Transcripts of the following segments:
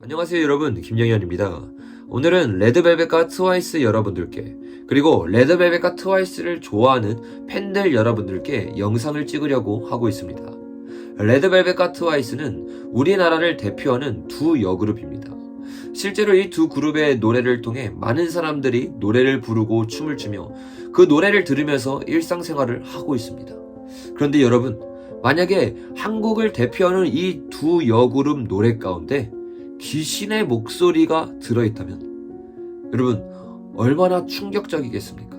안녕하세요 여러분 김영현입니다. 오늘은 레드벨벳과 트와이스 여러분들께 그리고 레드벨벳과 트와이스를 좋아하는 팬들 여러분들께 영상을 찍으려고 하고 있습니다. 레드벨벳과 트와이스는 우리나라를 대표하는 두 여그룹입니다. 실제로 이 두 그룹의 노래를 통해 많은 사람들이 노래를 부르고 춤을 추며 그 노래를 들으면서 일상생활을 하고 있습니다. 그런데 여러분, 만약에 한국을 대표하는 이 두 여그룹 노래 가운데 귀신의 목소리가 들어있다면 여러분 얼마나 충격적이겠습니까?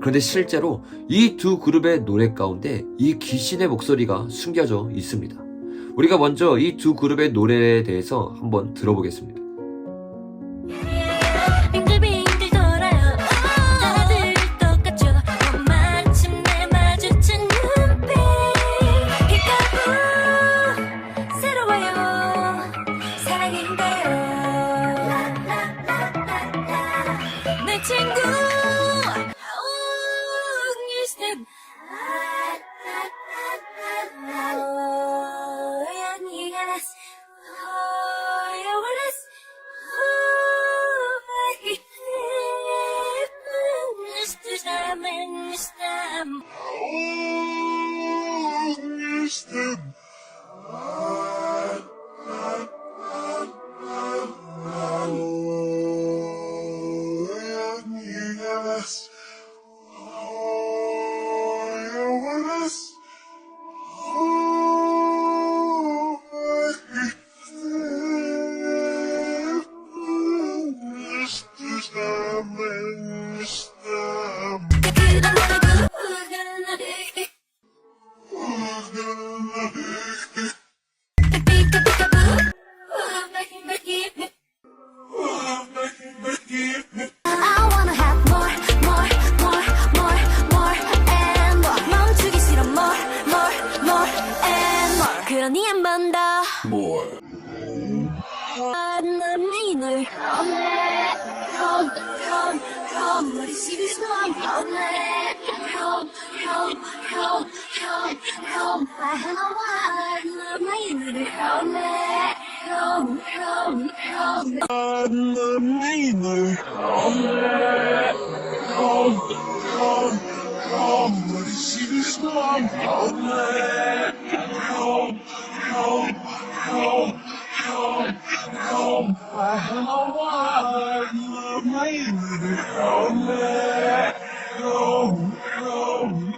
그런데 실제로 이 두 그룹의 노래 가운데 이 귀신의 목소리가 숨겨져 있습니다. 우리가 먼저 이 두 그룹의 노래에 대해서 한번 들어보겠습니다. 형.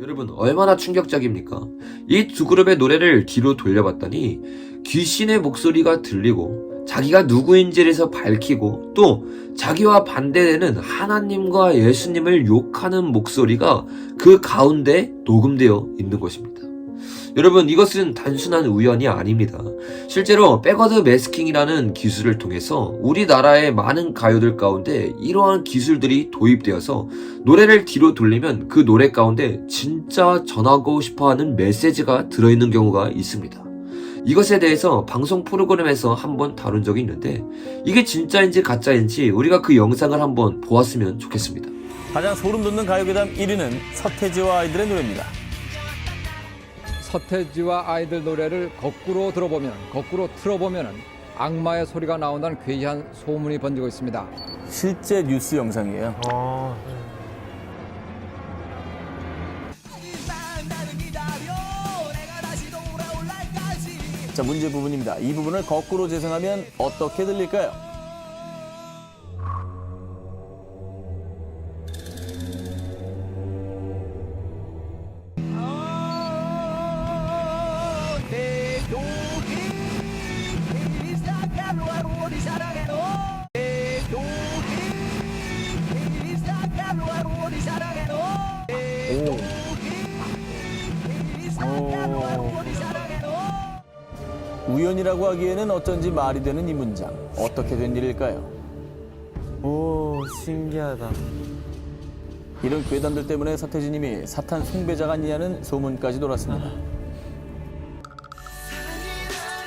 여러분 얼마나 충격적입니까? 이 두 그룹의 노래를 뒤로 돌려봤더니 귀신의 목소리가 들리고 자기가 누구인지에서 밝히고 또 자기와 반대되는 하나님과 예수님을 욕하는 목소리가 그 가운데 녹음되어 있는 것입니다. 여러분 이것은 단순한 우연이 아닙니다. 실제로 백워드 매스킹이라는 기술을 통해서 우리나라의 많은 가요들 가운데 이러한 기술들이 도입되어서 노래를 뒤로 돌리면 그 노래 가운데 진짜 전하고 싶어하는 메시지가 들어있는 경우가 있습니다. 이것에 대해서 방송 프로그램에서 한번 다룬 적이 있는데 이게 진짜인지 가짜인지 우리가 그 영상을 한번 보았으면 좋겠습니다. 가장 소름 돋는 가요계담 1위는 서태지와 아이들의 노래입니다. 서태지와 아이들 노래를 거꾸로 들어보면 거꾸로 틀어보면 악마의 소리가 나온다는 괴이한 소문이 번지고 있습니다. 실제 뉴스 영상이에요. 자, 문제 부분입니다. 이 부분을 거꾸로 재생하면 어떻게 들릴까요? 우연이라고 하기에는 어쩐지 말이 되는 이 문장. 어떻게 된 일일까요? 오 신기하다. 이런 괴담들 때문에 서태지님이 사탄 숭배자가 아니냐는 소문까지 돌았습니다.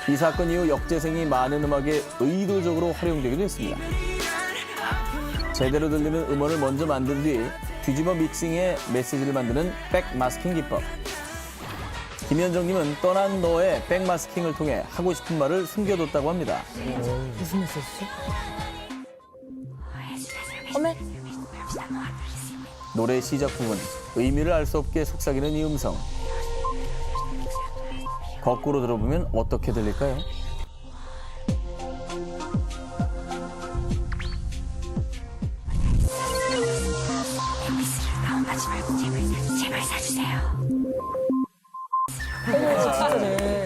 이 사건 이후 역재생이 많은 음악에 의도적으로 활용되기도 했습니다. 제대로 들리는 음원을 먼저 만든 뒤 뒤집어 믹싱해 메시지를 만드는 백 마스킹 기법. 김현정님은 떠난 너의 백마스킹을 통해 하고 싶은 말을 숨겨뒀다고 합니다. 무슨 메시지지? 어메 노래 시작 부분 의미를 알 수 없게 속삭이는 이 음성. 거꾸로 들어보면 어떻게 들릴까요?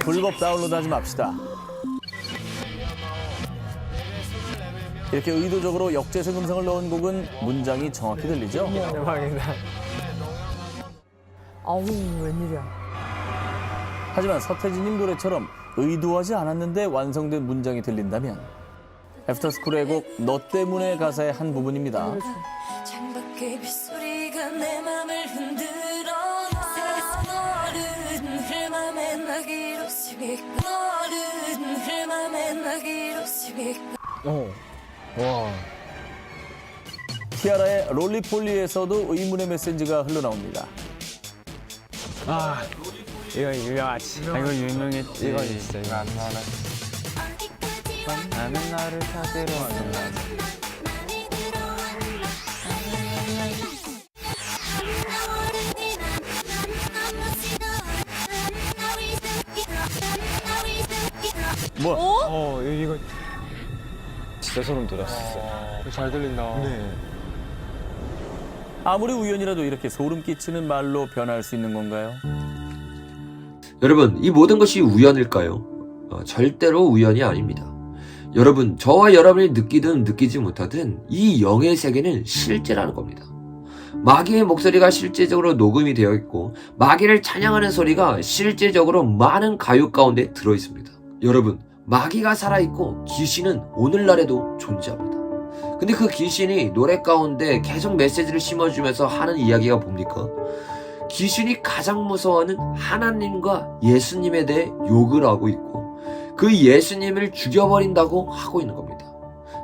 불법 다운로드 하지 맙시다. 이렇게 의도적으로 역재생 음성을 넣은 곡은 문장이 정확히 들리죠? 대박이다. 아우 웬일이야 하지만 서태지님 노래처럼 의도하지 않았는데 완성된 문장이 들린다면 애프터스쿨의 곡 너 때문에 가사의 한 부분입니다. 창밖의 빗소 나기로 쓰겠고 티아라의 롤리폴리에서도 의문의 메시지가 흘러나옵니다. 아, 이거 유명하지. 아, 이거 유명했지. 이거 진짜 이거 안 나나. 나는 나를 찾으러 왔나. 뭐? 어, 이거 진짜 소름 돋았었어요. 잘 들린다. 네. 아무리 우연이라도 이렇게 소름 끼치는 말로 변할 수 있는 건가요? 여러분, 이 모든 것이 우연일까요? 어, 절대로 우연이 아닙니다. 여러분, 저와 여러분이 느끼든 느끼지 못하든 이 영의 세계는 실제라는 겁니다. 마귀의 목소리가 실제적으로 녹음이 되어 있고 마귀를 찬양하는 소리가 실제적으로 많은 가요 가운데 들어 있습니다. 여러분, 마귀가 살아있고 귀신은 오늘날에도 존재합니다. 근데 그 귀신이 노래 가운데 계속 메시지를 심어주면서 하는 이야기가 뭡니까? 귀신이 가장 무서워하는 하나님과 예수님에 대해 욕을 하고 있고 그 예수님을 죽여버린다고 하고 있는 겁니다.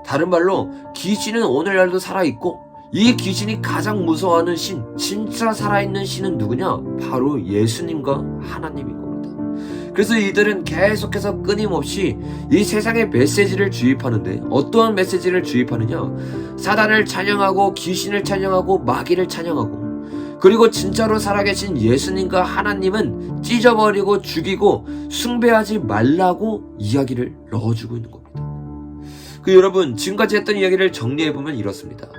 다른 말로 귀신은 오늘날도 살아있고 이 귀신이 가장 무서워하는 신, 진짜 살아있는 신은 누구냐? 바로 예수님과 하나님인 겁니다. 그래서 이들은 계속해서 끊임없이 이 세상에 메시지를 주입하는데 어떠한 메시지를 주입하느냐? 사단을 찬양하고 귀신을 찬양하고 마귀를 찬양하고 그리고 진짜로 살아계신 예수님과 하나님은 찢어버리고 죽이고 숭배하지 말라고 이야기를 넣어주고 있는 겁니다. 그 여러분 지금까지 했던 이야기를 정리해보면 이렇습니다.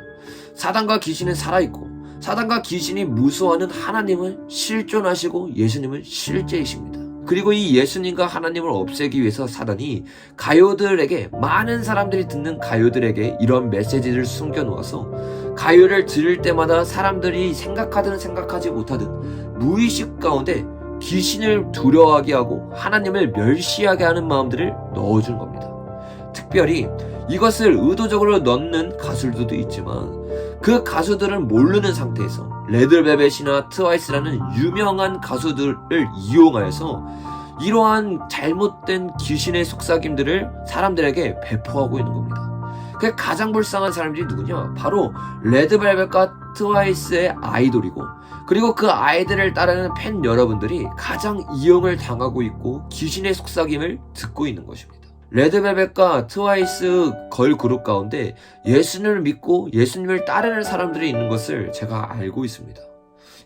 사단과 귀신은 살아있고 사단과 귀신이 무서워하는 하나님은 실존하시고 예수님은 실제이십니다. 그리고 이 예수님과 하나님을 없애기 위해서 사단이 가요들에게 많은 사람들이 듣는 가요들에게 이런 메시지를 숨겨놓아서 가요를 들을 때마다 사람들이 생각하든 생각하지 못하든 무의식 가운데 귀신을 두려워하게 하고 하나님을 멸시하게 하는 마음들을 넣어준 겁니다. 특별히 이것을 의도적으로 넣는 가수들도 있지만 그 가수들은 모르는 상태에서 레드벨벳이나 트와이스라는 유명한 가수들을 이용하여서 이러한 잘못된 귀신의 속삭임들을 사람들에게 배포하고 있는 겁니다. 그 가장 불쌍한 사람들이 누구냐? 바로 레드벨벳과 트와이스의 아이돌이고 그리고 그 아이들을 따르는 팬 여러분들이 가장 이용을 당하고 있고 귀신의 속삭임을 듣고 있는 것입니다. 레드벨벳과 트와이스 걸 그룹 가운데 예수님을 믿고 예수님을 따르는 사람들이 있는 것을 제가 알고 있습니다.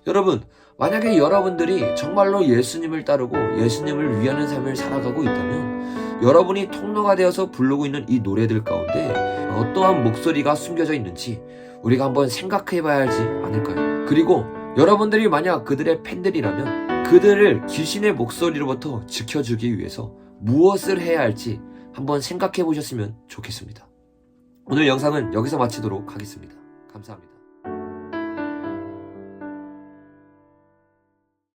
여러분, 만약에 여러분들이 정말로 예수님을 따르고 예수님을 위하는 삶을 살아가고 있다면 여러분이 통로가 되어서 부르고 있는 이 노래들 가운데 어떠한 목소리가 숨겨져 있는지 우리가 한번 생각해 봐야 하지 않을까요? 그리고 여러분들이 만약 그들의 팬들이라면 그들을 귀신의 목소리로부터 지켜주기 위해서 무엇을 해야 할지 한번 생각해 보셨으면 좋겠습니다. 오늘 영상은 여기서 마치도록 하겠습니다. 감사합니다.